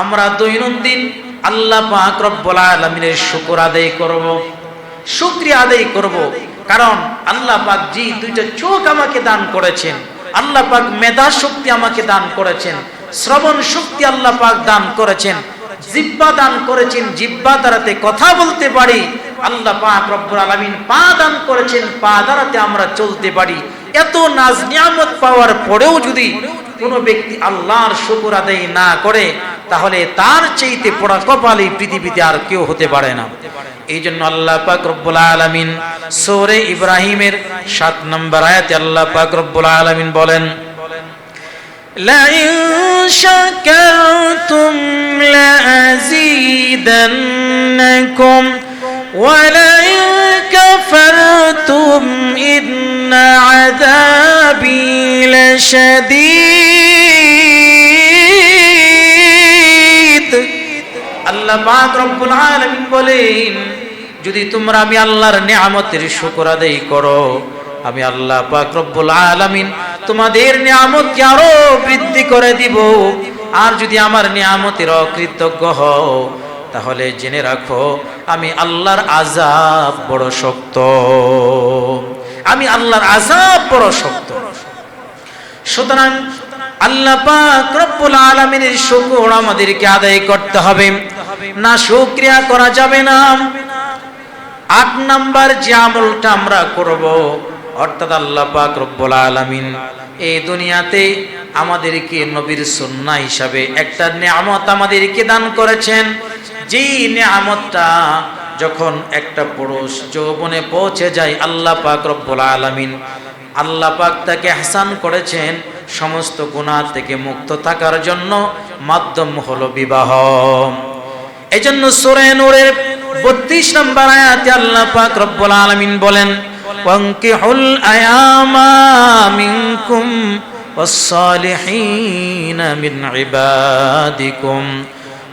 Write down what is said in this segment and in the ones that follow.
আমরা দৈনন্দিন আল্লাহ পাক রব্বুল আলামিনের শুকর আদায় করব, শুকরিয়া আদায় করব। কারণ আল্লাহ পাক জি দুইটা চোখ আমাকে দান করেছেন, আল্লাহ পাক মেধা শক্তি আমাকে দান করেছেন, শ্রবণ শক্তি আল্লাহ পাক দান করেছেন জিব্বা দান করেছেন জিব্বা দ্বারাতে কথা বলতে পারি, আল্লাহ পাক রব্বুল আলামিন পা দান করেছেন, পা দ্বারাতে আমরা চলতে পারি। এত নাজ নিয়ামত পাওয়ার পরেও যদি কোনো ব্যক্তি আল্লাহর শুকর আদায় না করে তাহলে তার চাইতে পড়া কপাল এই পৃথিবীতে আর কেউ হতে পারে না এই জন্য আল্লাহ পাক রব্বুল আলামিন সূরা ইব্রাহিমের 7 নম্বর আয়াতে আল্লাহ পাক রব্বুল আলামিন বলেন لئن شكرتم لأزيدنكم ولئن كفرتم إن عذابي لشديد আল্লাহ পাক রব্বুল আলামিন বলেন, যদি তোমরা আমি আল্লাহর নিয়ামতের শুকর আদায় করো, আমি আল্লাহ পাক রব্বুল আলামিন তোমাদের নিয়ামতকে আরও বৃদ্ধি করে দিব। আর যদি আমার নিয়ামতের অকৃতজ্ঞ হও, তাহলে জেনে রাখো, আমি আল্লাহর আজাব বড় শক্ত। আমি আল্লাহর আজাব বড় শক্ত। সুতরাং আল্লাহ পাক রব্বুল আলামিনের শুকর আমাদেরকে আদায় করতে হবে। না শুকরিয়া করা যাবে না। আট নাম্বার যে আমলটা আমরা করব, অর্থাৎ আল্লাহ পাক রব্বুল আলামিন এই দুনিয়াতে আমাদেরকে নবীর সুন্না হিসাবে একটা নিয়ামত আমাদেরকে দান করেছেন। যেই নিয়ামতটা যখন একটা পুরুষ যৌবনে পৌঁছে যায়, আল্লাহ পাক রব্বুল আলামিন আল্লাহ পাক তাকে হাসান করেছেন সমস্ত গুনাহ থেকে মুক্ত থাকার জন্য। মাধ্যম হলো বিবাহ। এজন্য সূরা নূরের 32 নম্বর আয়াতে আল্লাহ পাক রব্বুল আলামিন বলেন ওয়ানকিহুল আয়ামা মিনকুম والصالحين من عبادكم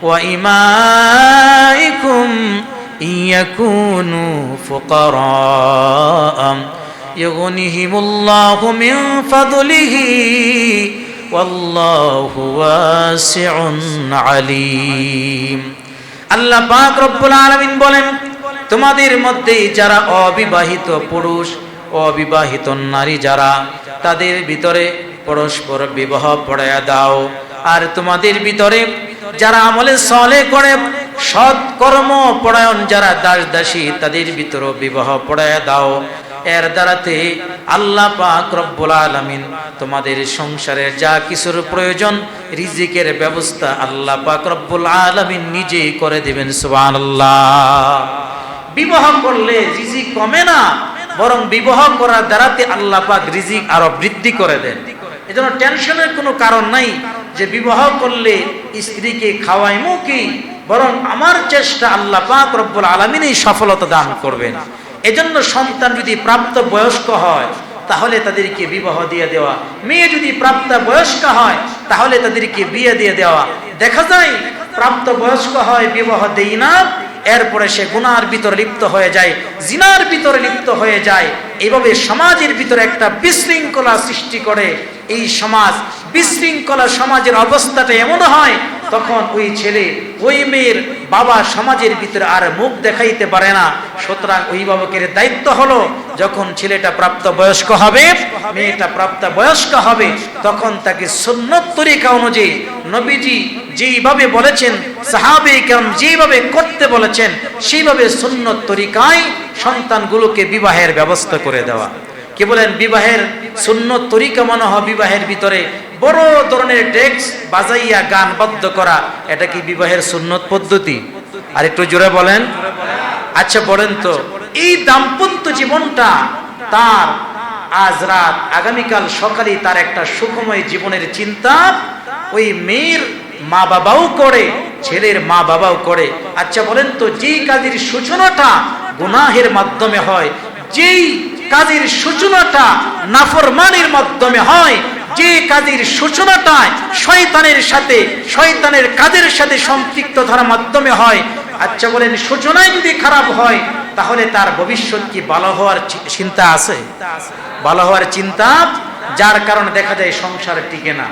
وإمائكم إن يكونوا فقراء يغنهم الله من فضله والله واسع عليم আল্লাহ পাক রব্বুল আলামিন বলেন, তোমাদের মধ্যে যারা অবিবাহিত পুরুষ, অবিবাহিত নারী যারা, তাদের ভিতরে পরস্পর বিবাহ পড়াইয়া দাও। আর তোমাদের ভিতরে যারা আমলে সলে করে সৎ কর্ম পরায়ণ যারা দাস দাসী তাদের ভিতরে বিবাহ পড়ায়া দাও। এর দ্বারাতে আল্লাহ পাক রব্বুল আলামিন তোমাদের সংসারের যা কিছুর প্রয়োজন, রিজিকের ব্যবস্থা আল্লাহ পাক রব্বুল আলামিন নিজেই করে দিবেন, সুবহানাল্লাহ। বিবাহ করলে রিজিক কমে না, বরং বিবাহ করার দ্বারাতে আল্লাহ পাক রিজিক আরও বৃদ্ধি করে দেন। এজন্য টেনশনের কোনো কারণ নাই যে বিবাহ করলে স্ত্রীকে খাওয়াইমু কি বরং আমার চেষ্টা আল্লাহ পাক রব্বুল আলামিনই সফলতা দান করবেন। এজন্য সন্তান যদি প্রাপ্ত বয়স্ক হয়, তাহলে তাদেরকে বিবাহ দিয়ে দেওয়া। মেয়ে যদি প্রাপ্ত বয়স্ক হয়, তাহলে তাদেরকে বিয়ে দিয়ে দেওয়া। দেখা যায় প্রাপ্ত বয়স্ক হয়, বিবাহ দেই না, এরপরে সে গুনার ভিতরে লিপ্ত হয়ে যায়, জিনার ভিতরে লিপ্ত হয়ে যায়। এভাবে সমাজের ভিতরে একটা বিশৃঙ্খলা সৃষ্টি করে। এই সমাজ, বিশৃঙ্খলা সমাজের অবস্থাটা এমন হয় তখন ওই ছেলে ওই মেয়ের বাবা সমাজের ভিতরে আর মুখ দেখাইতে পারে না। সুতরাং অভিভাবকের দায়িত্ব হলো, যখন ছেলেটা প্রাপ্ত বয়স্ক হবে, মেয়েটা প্রাপ্ত বয়স্ক হবে, তখন তাকে সুন্নত তরিকা অনুযায়ী নবীজি যেইভাবে বলেছেন, সাহাবে কেমন যেইভাবে করতে বলেছেন, সেইভাবে সুন্নত তরিকায় সন্তানগুলোকে বিবাহের ব্যবস্থা করে দেওয়া। কে বলেন, বিবাহের শূন্য তরিকা মনে হয় বিবাহের ভিতরে বড় ধরনের ডেক্স বাজাইয়া গান বদ্ধ করা, এটা কি বিবাহের সুন্নত পদ্ধতি? আর একটু জোরে বলেন। আচ্ছা বলেন তো, এই দাম্পত্য জীবনটা তার আজ রাত আগামীকাল সকালে তার একটা সুখময় জীবনের চিন্তা ওই মেয়ের মা বাবাও করে, ছেলের মা বাবাও করে। আচ্ছা বলেন তো, যেই কাজের সূচনাটা গুনাহের মাধ্যমে হয়, যেই কাজের সূচনাটা নাফরমানের মাধ্যমে হয়। যে কাজের সূচনাটায় শয়তানের সাথে, শয়তানের কাজের সাথে সম্পৃক্ততার মাধ্যমে হয়। আচ্ছা বলেন, সূচনায় যদি খারাপ হয়, তাহলে তার ভবিষ্যৎ কি ভালো হওয়ার চিন্তা আছে? ভালো হওয়ার চিন্তা, যার কারণে দেখা যায় সংসার টিকে না।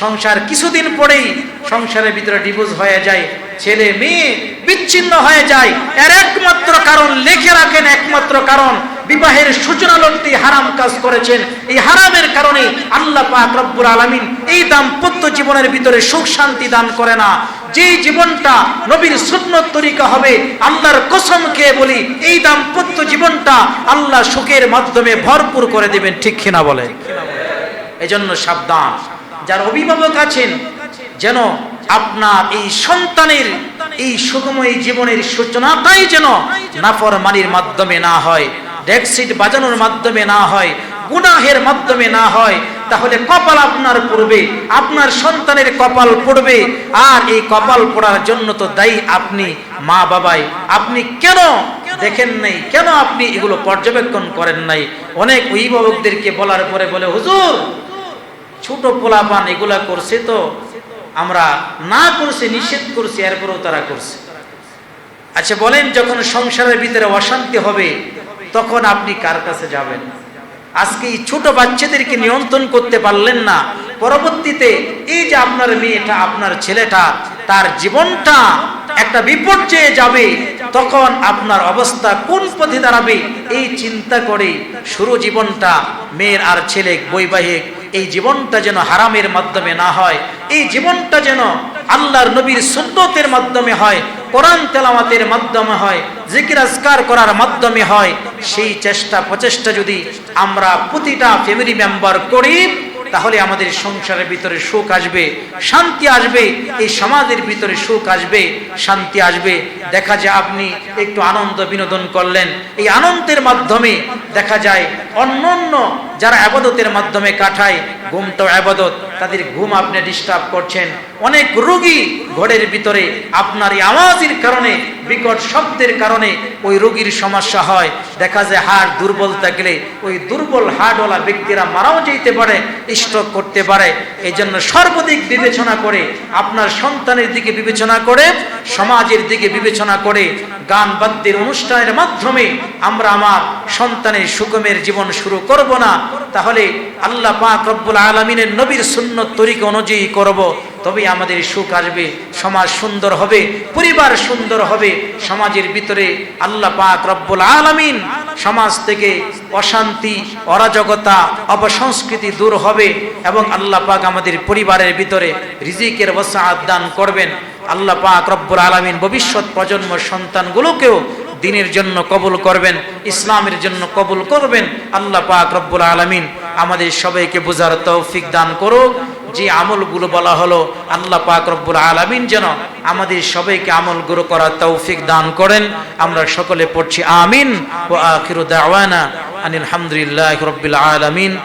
সংসার কিছুদিন পরেই সংসারের ভিতরে ডিভোর্স হয়ে যায়, ছেলে মেয়ে বিচ্ছিন্ন হয়ে যায়। এর একমাত্র কারণ, লিখে রাখেন একমাত্র কারণ বিবাহের সূচনা লড়তে হারাম কাজ করেছেন। এই হারামের কারণে আল্লাহ পাক রব্বুল আলামিন এই দাম্পত্য জীবনের ভিতরে সুখ শান্তি দান করে না। যে জীবনটা নবীর সুন্নত তরিকা হবে, আল্লাহর কসম খেয়ে বলি, এই দাম্পত্য জীবনটা আল্লাহ সুখের মাধ্যমে ভরপুর করে দেবেন, ঠিক কিনা বলে? এজন্য সাবধান। যার অভিভাবক আছেন, যেন আপনার এই সন্তানের এই সুখময় জীবনের সূচনাটাই যেন নাফরমানির মাধ্যমে না হয়। ডেক্সিট বাজানোর মাধ্যমে না হয়, গুনাহের মাধ্যমে না হয়, তাহলে কপাল আপনার পড়বে, আপনার সন্তানের কপাল পড়বে, আর এই কপাল পড়ার জন্য তো দায়ী আপনি মা বাবাই। আপনি কেন দেখেন নাই, কেন আপনি এগুলো পর্যবেক্ষণ করেন নাই? অনেক অভিভাবকদেরকে বলার পরে বলে, হুজুর, ছোট পোলাপান এগুলা করছে তো, আমরা না করছি, নিষেধ করছি, এরপরেও তারা করছে। আচ্ছা বলেন, যখন সংসারের ভিতরে অশান্তি হবে তখন আপনি কার কাছে যাবেন? আজকে এই ছোট বাচ্চাদেরকে নিয়ন্ত্রণ করতে পারলেন না। পরবর্তীতে এই যে আপনার মেয়েটা, আপনার ছেলেটা, তার জীবনটা একটা বিপর্যয়ে যাবে, তখন আপনার অবস্থা কোন পথে দাঁড়াবে, এই চিন্তা করে শুরু জীবনটা মেয়ের আর ছেলে বৈবাহিক। এই জীবনটা যেন হারামের মাধ্যমে না হয়, এই জীবনটা যেন আল্লাহর নবীর সুন্নতের মাধ্যমে হয় কোরআন তেলামাতের মাধ্যমে হয়, জিকির আজকার করার মাধ্যমে হয়, সেই চেষ্টা প্রচেষ্টা যদি আমরা প্রতিটা ফ্যামিলি মেম্বার করি তাহলে আমাদের সংসারের ভিতরে সুখ আসবে, শান্তি আসবে, এই সমাজের ভিতরে সুখ আসবে, শান্তি আসবে। দেখা যায় আপনি একটু আনন্দ বিনোদন করলেন, এই আনন্দের মাধ্যমে দেখা যায় অন্য অন্য যারা আবাদতের মাধ্যমে কাটায়, ঘুমটাও আবাদত, তাদের ঘুম আপনি ডিস্টার্ব করছেন। অনেক রোগী ঘরের ভিতরে আপনার এই আওয়াজের কারণে বিকট শব্দের কারণে ওই রোগীর সমস্যা হয়। দেখা যায় হাড় দুর্বল থাকলে ওই দুর্বল হাড়ওয়ালা ব্যক্তিরা মারাও যেতে পারে স্ট্রোক করতে পারে। এই জন্য সর্বাধিক বিবেচনা করে, আপনার সন্তানের দিকে বিবেচনা করে, সমাজের দিকে বিবেচনা করে গান বাদ্যের অনুষ্ঠানের মাধ্যমে আমরা আমার সন্তানের সুগমের জীবন শুরু করব না। তাহলে আল্লাহ পাক রব্বুল আলমিনের নবীর সুন্নত তরিকা অনুযায়ী করব। তবে আমাদের সুখ আসবে, সমাজ সুন্দর হবে, পরিবার সুন্দর হবে, সমাজের ভিতরে আল্লাহ পাক রব্বুল আলামিন সমাজ থেকে অশান্তি, অরাজকতা, অপসংস্কৃতি দূর হবে এবং আল্লাহ পাক আমাদের পরিবারের ভিতরে রিজিকের বসাত দান করবেন। আল্লাহ পাক রব্বুল আলামিন ভবিষ্যৎ প্রজন্ম সন্তানগুলোকেও দিনের জন্য কবুল করবেন, ইসলামের জন্য কবুল করবেন। আল্লাহ পাক রব্বুল আলামিন আমাদের সবাইকে বোঝার তৌফিক দান করুক। যে আমলগুলো বলা হলো, আল্লাহ পাক রব্বুল আলামিন যেন আমাদের সবাইকে আমলগুলো করার তৌফিক দান করেন। আমরা সকলে পড়ছি আমিন। ও আখিরু দাওয়ানা আনিল হামদুলিল্লাহ রব্বিল আলামিন।